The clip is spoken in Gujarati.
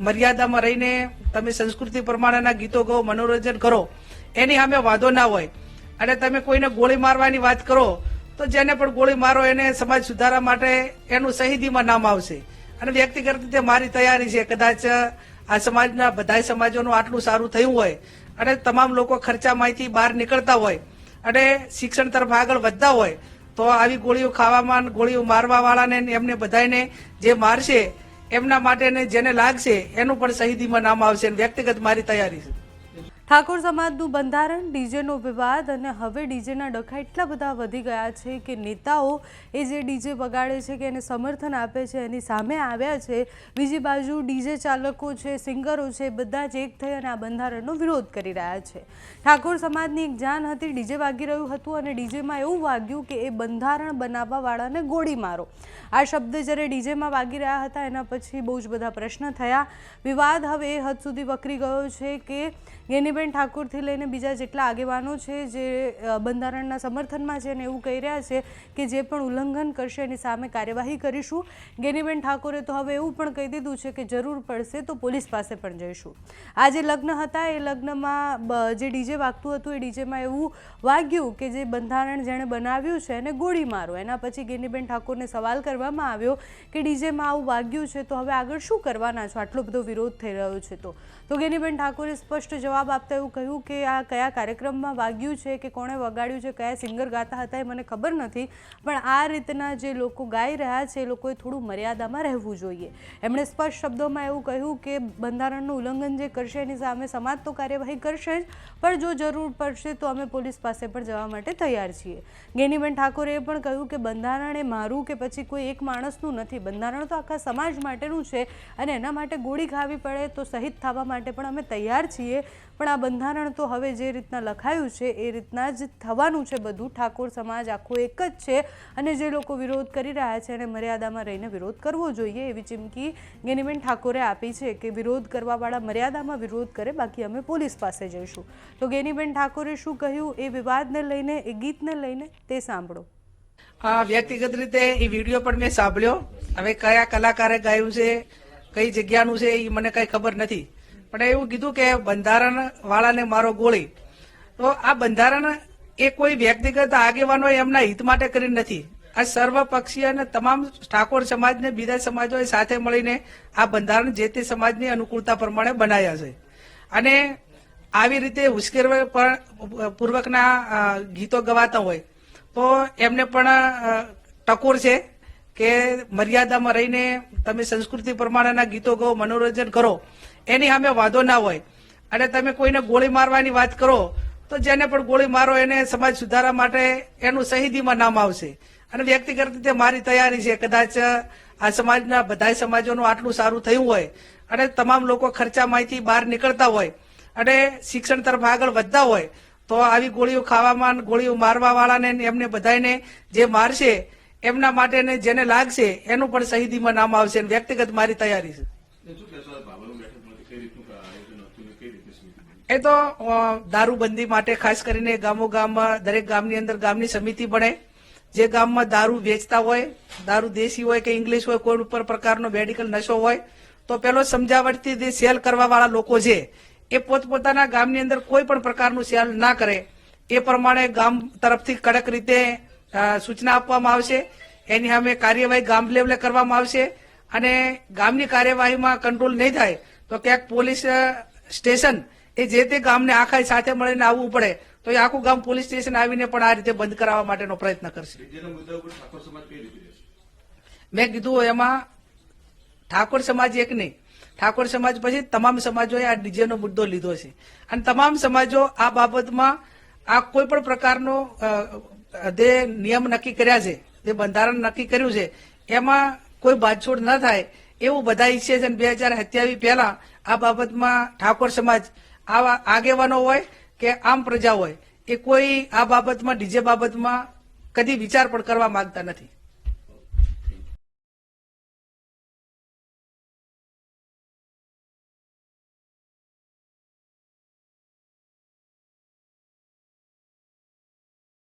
મર્યાદામાં રહીને તમે સંસ્કૃતિ પ્રમાણેના ગીતો ગાઓ, મનોરંજન કરો, એની સામે વાંધો ના હોય. અને તમે કોઈને ગોળી મારવાની વાત કરો, તો જેને પણ ગોળી મારો એને સમાજ સુધારા માટે એનું શહીદીમાં નામ આવશે. અને વ્યક્તિગત રીતે મારી તૈયારી છે, કદાચ આ સમાજના બધા સમાજોનું આટલું સારું થયું હોય, અને તમામ લોકો ખર્ચામાંથી બહાર નીકળતા હોય, અને શિક્ષણ તરફ આગળ વધતા હોય, તો આવી ગોળીઓ ખાવામાં ગોળીઓ મારવા વાળાને એમને બધાને જે મારશે એમના માટે જેને લાગશે એનું પણ શહીદીમાં નામ આવશે વ્યક્તિગત મારી તૈયારી છે. ઠાકોર સમાજનું બંધારણ, ડીજેનો વિવાદ અને હવે ડીજેના ડખા એટલા બધા વધી ગયા છે કે નેતાઓ એ જે ડીજે વગાડે છે કે એને સમર્થન આપે છે, એની સામે આવ્યા છે. બીજી બાજુ ડીજે ચાલકો છે, સિંગરો છે, બધા જ એક થઈ અને આ બંધારણનો વિરોધ કરી રહ્યા છે. ઠાકોર સમાજની એક જાન હતી, ડીજે વાગી રહ્યું હતું અને ડીજેમાં એવું વાગ્યું કે એ બંધારણ બનાવવાવાળાને ગોળી મારો. આ શબ્દ જ્યારે ડીજેમાં વાગી રહ્યા હતા, એના પછી બહુ જ બધા પ્રશ્ન થયા. વિવાદ હવે એ હદ સુધી વકરી ગયો છે કે ગેનીબેન ઠાકોરથી લઈને બીજા જેટલા આગેવાનો છે, જે બંધારણના સમર્થનમાં છે અને એવું કહી રહ્યા છે કે જે પણ ઉલ્લંઘન કરશે એની સામે કાર્યવાહી કરીશું. ગેનીબેન ઠાકોરે તો હવે એવું પણ કહી દીધું છે કે જરૂર પડશે તો પોલીસ પાસે પણ જઈશું. આ જે લગ્ન હતા, એ લગ્નમાં જે ડીજે વાગતું હતું, એ ડીજેમાં એવું વાગ્યું કે જે બંધારણ જેણે બનાવ્યું છે એને ગોળી મારો. એના પછી ગેનીબેન ઠાકોરને સવાલ કરવામાં આવ્યો કે ડીજેમાં આવું વાગ્યું છે તો હવે આગળ શું કરવાના છો? આટલો બધો વિરોધ થઈ રહ્યો છે તો. તો ગેનીબેન ઠાકોરે સ્પષ્ટ જવાબ આપતા એવું કહ્યું કે આ કયા કાર્યક્રમમાં વાગ્યું છે, કે કોણે વગાડ્યું છે, કયા સિંગર ગાતા હતા એ મને ખબર નથી, પણ આ રીતના જે લોકો ગાઈ રહ્યા છે એ લોકોએ થોડું મર્યાદામાં રહેવું જોઈએ. એમણે સ્પષ્ટ શબ્દોમાં એવું કહ્યું કે બંધારણનું ઉલ્લંઘન જે કરશે એની સામે સમાજ તો કાર્યવાહી કરશે જ, પણ જો જરૂર પડશે તો અમે પોલીસ પાસે પણ જવા માટે તૈયાર છીએ. ગેનીબેન ઠાકોરે પણ કહ્યું કે બંધારણ એ મારું કે પછી કોઈ એક માણસનું નથી. બંધારણ તો આખા સમાજ માટેનું છે અને એના માટે ગોળી ખાવી પડે તો શહીદ થવા માટે પણ અમે તૈયાર છીએ. પણ આ બંધારણ તો હવે જે રીતના લખાયું છે, એ રીતના જ થવાનું છે બધું. ઠાકોર સમાજ આખો એક જ છે અને જે લોકો વિરોધ કરી રહ્યા છે એને મર્યાદામાં રહીને વિરોધ કરવો જોઈએ એવી ચીમકી ગેનીબેન ઠાકોરે આપી છે કે વિરોધ કરવાવાળા મર્યાદામાં વિરોધ કરે, બાકી અમે પોલીસ પાસે જઈશું. તો ગેનીબેન ઠાકોરે શું કહ્યું? એ વિવાદને લઈને, એ ગીતને લઈને તે સાંભળો. હા વ્યક્તિગત રીતે એ વીડિયો પણ મેં સાંભળ્યો. હવે કયા કલાકારે ગાયું છે, કઈ જગ્યાનું છે, એ મને કઈ ખબર નથી. પણ એવું કીધું કે બંધારણ વાળાને મારો ગોળી. તો આ બંધારણ એ કોઈ વ્યક્તિગત આગેવાનો એમના હિત માટે કરી નથી. આ સર્વપક્ષીય અને તમામ ઠાકોર સમાજને, બીજા સમાજોએ સાથે મળીને આ બંધારણ જે તે સમાજની અનુકૂળતા પ્રમાણે બનાવ્યા છે. અને આવી રીતે ઉશ્કેરવા પૂર્વકના ગીતો ગવાતા હોય. તો એમને પણ ટકોર છે. કે મર્યાદામાં રહીને તમે સંસ્કૃતિ પ્રમાણેના ગીતો ગાઓ, મનોરંજન કરો, એની સામે વાંધો ના હોય. અને તમે કોઈને ગોળી મારવાની વાત કરો, તો જેને પણ ગોળી મારો એને સમાજ સુધારા માટે એનું શહીદીમાં નામ આવશે. અને વ્યક્તિગત રીતે મારી તૈયારી છે, કદાચ આ સમાજના બધા સમાજોનું આટલું સારું થયું હોય, અને તમામ લોકો ખર્ચામાંથી બહાર નીકળતા હોય, અને શિક્ષણ તરફ આગળ વધતા હોય, તો આવી ગોળીઓ ખાવામાં ગોળીઓ મારવા વાળાને એમને બધાને જે મારશે એમના માટે જેને લાગશે એનું પણ શહીદીમાં નામ આવશે વ્યક્તિગત મારી તૈયારી છે. એ તો દારૂબંધી માટે ખાસ કરીને ગામો ગામમાં દરેક ગામની અંદર ગામની સમિતિ બને. જે ગામમાં દારૂ વેચતા હોય દારૂ દેશી હોય કે ઇંગ્લિશ હોય કોઈ ઉપર પ્રકારનો મેડિકલ નશો હોય તો પેલો સમજાવટથી જે સેલ કરવા વાળા લોકો છે એ પોતપોતાના ગામની અંદર કોઈ પણ પ્રકારનું સેલ ના કરે. એ પ્રમાણે ગામ તરફથી કડક રીતે સૂચના આપવામાં આવશે. એની સામે કાર્યવાહી ગામ લેવલે કરવામાં આવશે અને ગામની કાર્યવાહીમાં કંટ્રોલ નહીં થાય તો ક્યાંક પોલીસ સ્ટેશન એ જે તે ગામને આખા સાથે મળીને આવવું પડે તો એ આખું ગામ પોલીસ સ્ટેશન આવીને પણ આ રીતે બંધ કરાવવા માટેનો પ્રયત્ન કરશે. મેં કીધું એમાં ઠાકોર સમાજ એક નહીં. ઠાકોર સમાજ પછી તમામ સમાજોએ આ ડીજેનો મુદ્દો લીધો છે. અને તમામ સમાજો આ બાબતમાં આ કોઈ પણ પ્રકારનો જે નિયમ નક્કી કર્યા છે, જે બંધારણ નક્કી કર્યું છે, એમાં કોઈ બાજછોડ ન થાય એવું બધા ઈચ્છે છે બે હજાર સત્યાવીસ પહેલા આ બાબતમાં ઠાકોર સમાજ આવા આગેવાનો હોય કે આમ પ્રજા હોય, એ કોઈ આ બાબતમાં, ડીજે બાબતમાં કદી વિચાર પણ કરવા માંગતા નથી.